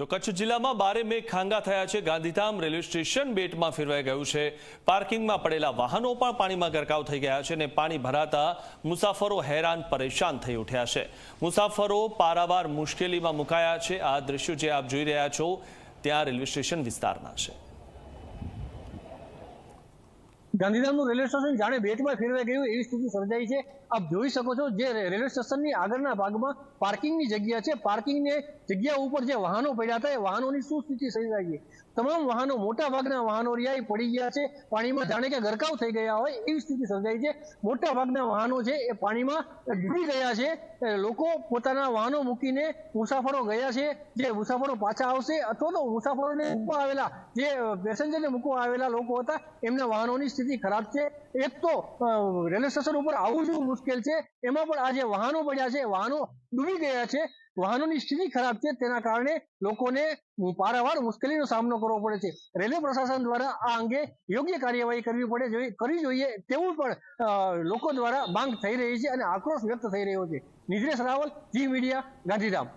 તો કચ્છ જિલ્લામાં બારે મેઘ ખાંગા થયા છે. ગાંધીધામ રેલવે સ્ટેશન બેટમાં ફેરવાઈ ગયું છે. પાર્કિંગમાં પડેલા વાહનો પણ પાણીમાં ગરકાવ થઈ ગયા છે અને પાણી ભરાતા મુસાફરો હેરાન પરેશાન થઈ ઉઠ્યા છે. મુસાફરો પારાવાર મુશ્કેલીમાં મુકાયા છે. આ દ્રશ્યો જે આપ જોઈ રહ્યા છો, ત્યાં રેલવે સ્ટેશન વિસ્તારના છે. ગાંધીધામનું રેલવે સ્ટેશન જાણે બેટમાં ફેરવાઈ ગયું એવી સ્થિતિ સર્જાઈ છે. આપ જોઈ શકો છો જે રેલવે સ્ટેશનની આગળના ભાગમાં પાર્કિંગની જગ્યા છે. પાર્કિંગની જગ્યા ઉપર જે વાહનો પડ્યા હતા, એ વાહનોની શું સ્થિતિ સર્જાઈ છે તમામ વાહનો મોટા ભાગના વાહનો રિયાઈ પડી ગયા છે. પાણીમાં જાણે કે ગરકાવ થઈ ગયા હોય એવી સ્થિતિ સર્જાઈ છે. મોટા ભાગના વાહનો છે એ પાણીમાં ડૂબી ગયા છે. લોકો પોતાના વાહનો મૂકીને મુસાફરો ગયા છે. જે મુસાફરો પાછા આવશે અથવા તો મુસાફરોને મૂકવા આવેલા, જે પેસેન્જરને મૂકવા આવેલા લોકો હતા, એમના વાહનોની સ્થિતિ ખરાબ છે. એક તો રેલવે સ્ટેશન ઉપર આવવું શું મુશ્કેલ છે. એમાં પણ આજે વાહનો પડ્યા છે. વાહનો ડૂબી ગયા છે. વાહનોની સ્થિતિ ખરાબ છે. તેના કારણે લોકોને પારાવાર મુશ્કેલીનો સામનો કરવો પડે છે. રેલવે પ્રશાસન દ્વારા આ અંગે યોગ્ય કાર્યવાહી કરવી પડે કરવી જોઈએ તેવું પણ લોકો દ્વારા માંગ થઈ રહી છે અને આક્રોશ વ્યક્ત થઈ રહ્યો છે. Nidresh Raval, Zee media, Gandhidham.